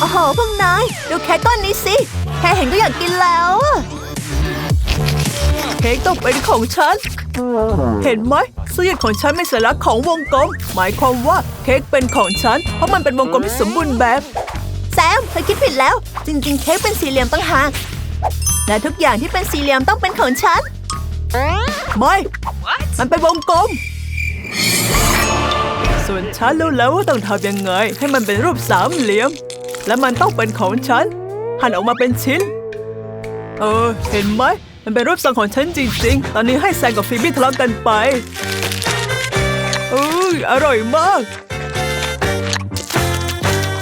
โอ้โหพวกนาย ดูเค้กก้อนนี้สิ แค่เห็นก็อยากกินแล้วอะเค้กต้องเป็นของฉัน เห็นไหมเสื้อยืดของฉันเป็นสัญลักษณ์ของวงกลม หมายความว่าเค้กเป็นของฉัน เพราะมันเป็นวงกลมที่สมบูรณ์แบบ แซมเธอคิดผิดแล้ว จริงๆ เค้กเป็นสี่เหลี่ยมตั้งหากและทุกอย่างที่เป็นสี่เหลี่ยมต้องเป็นของฉัน ไม่ มันเป็นวงกลม ส่วนฉันรู้แล้วว่าต้องทำยังไง ให้มันเป็นรูปสามเหลี่ยม และมันต้องเป็นของฉัน หั่นออกมาเป็นชิ้น เออ เห็นไหม มันเป็นรูปทรงของฉันจริงๆ ตอนนี้ให้แซงกับฟีบี้ทะเลาะกันไปอุ้ยอร่อยมาก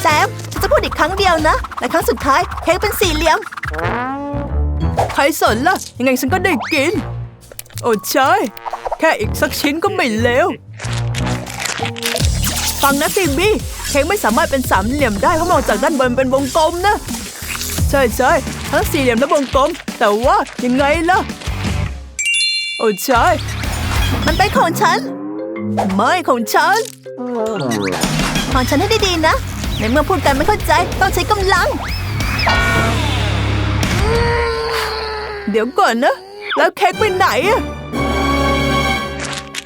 แซมฉันจะพูดอีกครั้งเดียวนะ และครั้งสุดท้ายเค้กเป็นสี่เหลี่ยม ใครสนล่ะ ยังไงฉันก็ได้กิน โอ้ใช่ แค่อีกสักชิ้นก็ไม่เลว ฟังนะฟิบี้เค้กไม่สามารถเป็นสามเหลี่ยมได้เพราะมองจากด้านบนเป็นวงกลมนะ ใช่ใช่ทั้งสี่เหลี่ยมและวงกลม แต่ว่ายังไงล่ะ โอ้ใช่ มันเป็นของฉัน ไม่ของฉัน ของฉันให้ดีๆนะ ในเมื่อพูดกันไม่เข้าใจต้องใช้กำลัง เดี๋ยวก่อนนะ แล้วเค้กไปไหนอะ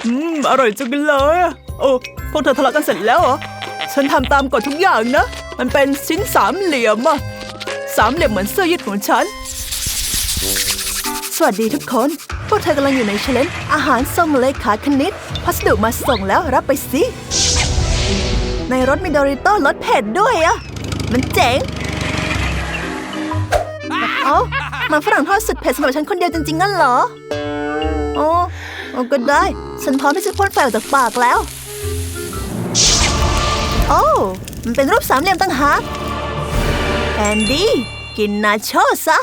อืม อร่อยจังเลยอะ โอ้พวกเธอทะเลาะกันเสร็จแล้วเหรอ ฉันทำตามกฎทุกอย่างนะ มันเป็นชิ้นสามเหลี่ยมอะสามเหลี่ยมเหมือนเสื้อยืดของฉัน สวัสดีทุกคน พวกเธอกำลังอยู่ในเชลนอาหารส่งเลขาคณิต พัสดุมาส่งแล้วรับไปสิ ในรถมีดอริโต้รสเผ็ดด้วยอะมันเจ๋งเอ้ามาฝรั่งทอดสุดเผ็ดสำหรับฉันคนเดียวจริงๆงั้นเหรออ้โอ้ก็ได้ ฉันพร้อมที่จะพ่นไฟออกจากปากแล้ว โอ้มันเป็นรูปสามเหลี่ยมตั้งหากแอนดี้กินนาโชซะ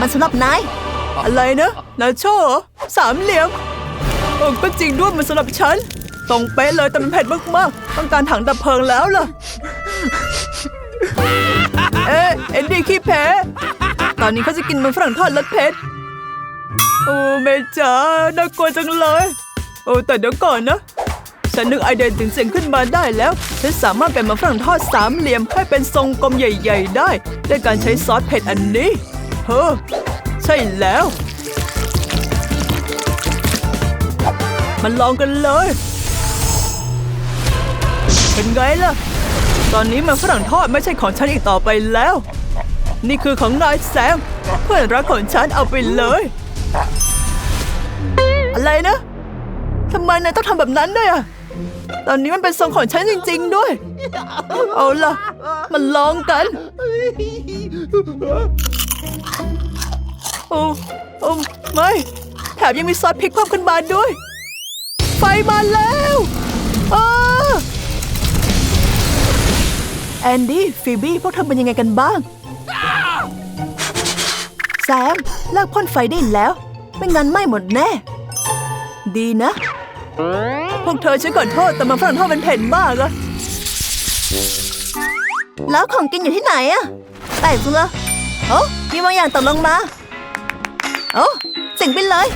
มันสำหรับนาย อะไรนะนาโชสามเหลี่ยมโอ้ก็จริงด้วยมันสำหรับฉันตรงเป๊ะเลยแต่มันเผ็ดมากๆต้องการถังดับเพลิงแล้วล่ะ เอ๊ะเอ็นดี้ขี้แพ้ตอนนี้เขาจะกินมันฝรั่งทอดรสเผ็ดโอ้เมจ๋าน่ากลัวจังเลย โอ้แต่เดี๋ยวก่อนนะ ฉันนึกไอเดียถึงเสียงขึ้นมาได้แล้ว ฉันสามารถเป็นมันฝรั่งทอดสามเหลี่ยมให้เป็นทรงกลมใหญ่ ๆ ได้ด้วยการใช้ซอสเผ็ดอันนี้ เฮ้อ ใช่แล้ว มันลองกันเลย เป็นไงล่ะ ตอนนี้มันฝรั่งทอดไม่ใช่ของฉันอีกต่อไปแล้ว นี่คือของนายแซมเพื่อนรักของฉันเอาไปเลย อะไรนะทำไมนายต้องทำแบบนั้นด้วยอะ ตอนนี้มันเป็นทรงของฉันจริง ๆ ด้วย เอาล่ะ มันลองกัน โอ้ โอ้ ไม่ แถมยังมีซอสพริกเพิ่มขึ้นมาด้วย ไฟมาแล้วอ้าแอนดี้ ฟีบี้ พวกเธอเป็นยังไงกันบ้าง แซมเลิกพ่นไฟได้แล้ว ไม่งั้นไหม้หมดแน่ ดีนะ พวกเธอฉันขอโทษแต่มันฝรั่งทอดมันเผ็ดมากอะแล้วของกินอยู่ที่ไหนอะแปลกจังเลยโอ้มีบางอย่างตกลงมาโอ้เจ๋งไปเลย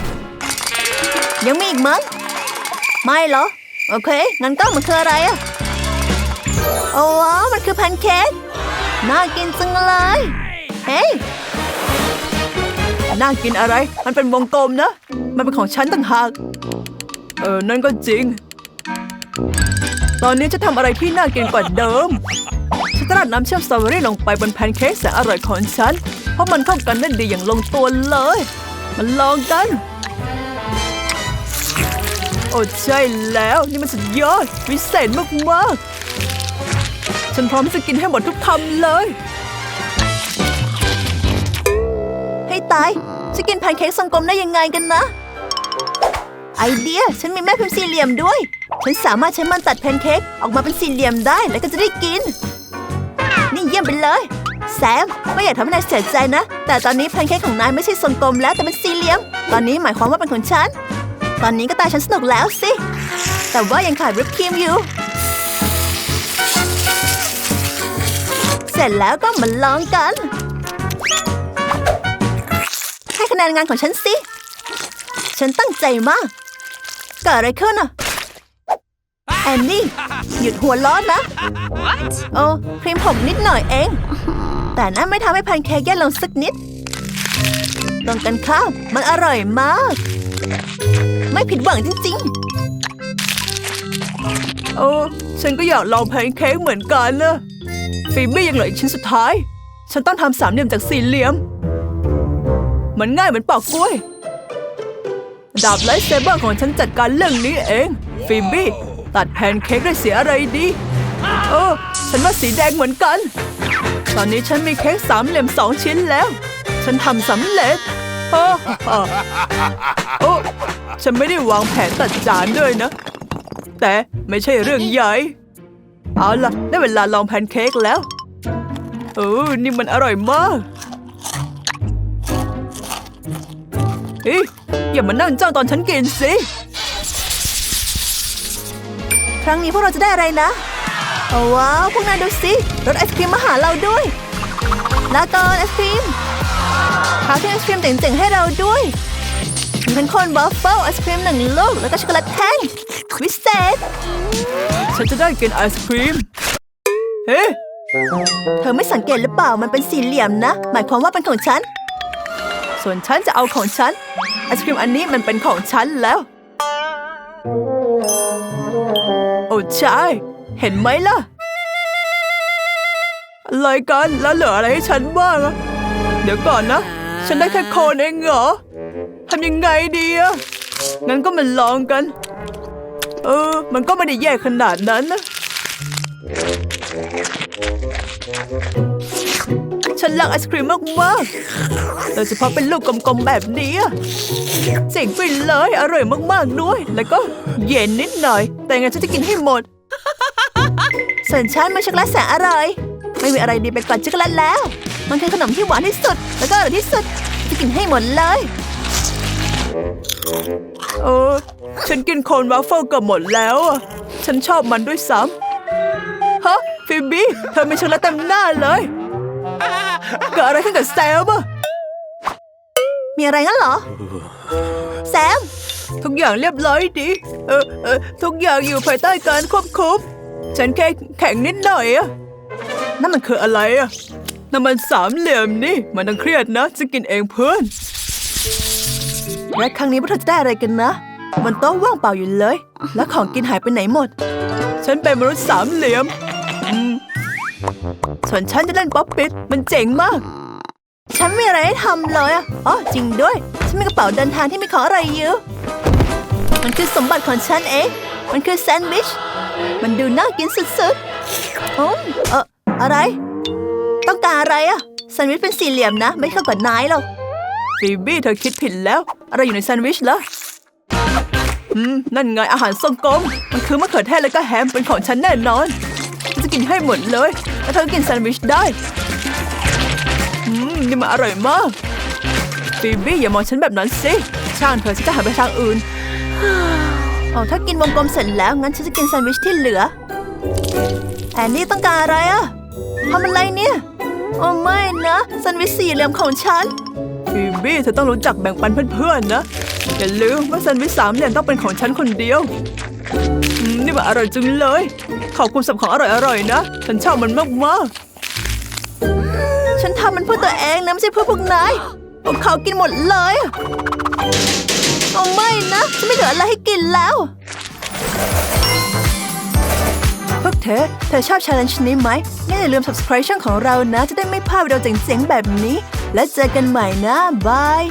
ยังมีอีกมั้งไม่เหรอ โอเค งั้นก็มันคืออะไรอะโอ้ว้าวมันคือแพนเค้กน่ากินจังเลย เฮ้ยน่ากินอะไร มันเป็นวงกลมนะ มันเป็นของฉันต่างหาก เออ นั่นก็จริง ตอนนี้จะทำอะไรที่น่ากินกว่าเดิม ฉันจะราดน้ำเชื่อมสตรอเบอรี่ลงไปบนแพนเค้กแสนอร่อยของฉัน เพราะมันเข้ากันได้ดีอย่างลงตัวเลย มันลองกัน โอ้ใช่แล้ว นี่มันสุดยอด วิเศษมากๆ ฉันพร้อมที่จะกินให้หมดทุกคำเลย ให้ตาย จะกินแพนเค้กทรงกลมได้ยังไงกันนะ ไอเดีย ฉันมีแม่พิมพ์สี่เหลี่ยมด้วย ฉันสามารถใช้มันตัดแพนเค้กออกมาเป็นสี่เหลี่ยมได้แล้วก็จะได้กิน นี่เยี่ยมไปเลย แซม ไม่อยากทำให้นายเสียใจนะ แต่ตอนนี้แพนเค้กของนายไม่ใช่ทรงกลมแล้วแต่เป็นสี่เหลี่ยม ตอนนี้หมายความว่าเป็นของฉัน ตอนนี้ก็ตายฉันสนุกแล้วสิ แต่ว่ายังขาดวิปครีมอยู่ เสร็จแล้วก็มาลองกัน ให้คะแนนงานของฉันสิ ฉันตั้งใจมาก กิดอะไรขึ้นอะแอนนี่ หยุดหัวล้อนะ What? โอ้ครีมผมนิดหน่อยเอง แต่นั่นไม่ทำให้แพนเค้กแย่ลงสักนิดตรงกันข้ามมันอร่อยมาก ไม่ผิดหวังจริงๆ โอ้ฉันก็อยากลองแพนเค้กเหมือนกันนะฟิบี้ยังเหลืออีกชิ้นสุดท้าย ฉันต้องทำสามเหลี่ยมจากสี่เหลี่ยม มันง่ายเหมือนปอกกล้วย ดาบไลท์เซเบอร์ของฉันจัดการเรื่องนี้เอง ฟิบี้ ตัดแพนเค้กได้วยสีอะไรดีเออฉันว่าสีแดงเหมือนกัน ตอนนี้ฉันมีเค้กสามเหลี่ยมสองชิ้นแล้ว ฉันทำสำเร็จโอ้โอ้ฉันไม่ได้วางแผนตัดจานด้วยนะ แต่ไม่ใช่เรื่องใหญ่ เอาล่ะ ได้เวลาลองแพนเค้กแล้วเออนี่มันอร่อยมาก ฮ้ยอย่ามานั่งจ้องตอนฉันกินสิ ครั้งนี้พวกเราจะได้อะไรนะโอ้ว้าว พวกนายดูสิรถไอศครีมมาหาเราด้วยลาก่อนไอศครีมหาที่ไอศครีมเจ๋งๆให้เราด้วยมีเป็นคนบัฟเฟิลไอศครีมหนึ่งลูกแล้วก็ช็อกโกแลตแท่งวิเศษฉันจะได้กินไอศครีม เฮ้ เธอไม่สังเกตหรือเปล่ามันเป็นสี่เหลี่ยมนะ หมายความว่าเป็นของฉัน ส่วนฉันจะเอาของฉันไอศครีมอันนี้มันเป็นของฉันแล้ว โอ้ใช่ เห็นไหมล่ะ อะไรกันแล้วเหลืออะไรให้ฉันบ้างเดี๋ยวก่อนนะ ฉันได้แค่โคนเองเหรอทำยังไงดีอะงั้นก็มาลองกัน เออ มันก็ไม่ได้แย่ขนาดนั้นนะ ฉันรักไอศครีมมากๆโดยเฉพาะเป็นลูกกลมๆแบบนี้อะเจ๋งไปเลยอร่อยมากๆด้วย แล้วก็เย็นนิดหน่อย แต่งั้นฉันจะกินให้หมดส่วนฉันมันช็อกโกแลตแสนอร่อย ไม่มีอะไรดีไปกว่าช็อกโกแลตแล้ว มันคือขนมที่หวานที่สุด แล้วก็อร่อยที่สุดจะกินให้หมดเลยเออฉันกินโคนวัฟเฟิลเกือบหมดแล้วอะฉันชอบมันด้วยซ้ำฮะฟิบบี้เธอมีช็อกโกแลตเต็มหน้าเลย เกิดอะไรขึ้นกับแซมอะมีอะไรงั้นเหรอ แซม ทุกอย่างเรียบร้อยดี เออเออทุกอย่างอยู่ภายใต้การควบคุม ฉันแค่แข็งนิดหน่อยอะนั่นมันคืออะไรอะนั่นมันสามเหลี่ยมนี่ มันต้องเครียดนะจะกินเองเพื่อน และครั้งนี้พวกเธอจะได้อะไรกันนะ มันโต๊ะว่างเปล่าอยู่เลย แล้วของกินหายไปไหนหมด ฉันเป็นมนุษย์สามเหลี่ยมอืม ส่วนฉันจะเล่นป๊อปปิดมันเจ๋งมาก ฉันไม่มีอะไรให้ทำเลยอะอ๋อจริงด้วย ฉันมีกระเป๋าเดินทางที่มีของอะไรเยอะ มันคือสมบัติของฉันเอง มันคือแซนด์วิช มันดูน่ากินสุดๆอืมเอออะไร ต้องการอะไรอะแซนด์วิชเป็นสี่เหลี่ยมนะ ไม่เข้ากับนายหรอกฟีบี้เธอคิดผิดแล้ว อะไรอยู่ในแซนด์วิชเหรออืมนั่นไงอาหารทรงกลม มันคือมะเขือเทศและก็แฮมเป็นของฉันแน่นอน จะกินให้หมดเลยแล้วเธอกินแซนด์วิชได้ อืมนี่มันอร่อยมากฟีบี้อย่ามองฉันแบบนั้นสิช่างเธอฉันจะหันไปทางอื่นอ๋อถ้ากินวงกลมเสร็จแล้วงั้นฉันจะกินแซนด์วิชที่เหลือแอนนี่ต้องการอะไรอะทำอะไรเนี่ยโอ้ไม่นะแซนด์วิชสี่เหลี่ยมของฉันฟีบี้เธอต้องรู้จักแบ่งปันเพื่อนๆนะอย่าลืมว่าแซนด์วิชสามเหลี่ยมต้องเป็นของฉันคนเดียวอืมนี่มันอร่อยจังเลย ขอบคุณสำหรับของอร่อยๆนะ ฉันชอบมันมากๆ ฉันทำมันเพื่อตัวเองนะไม่ใช่เพื่อพวกนายพวกเขากินหมดเลยโอ้ไม่นะฉันไม่เหลืออะไรให้กินแล้วพวกเธอเธอชอบ challenge นี้ไหมงั้นอย่าลืม subscribe ช่องของเรานะ จะได้ไม่พลาดวิดีโอเจ๋งๆแบบนี้ แล้วเจอกันใหม่นะบาย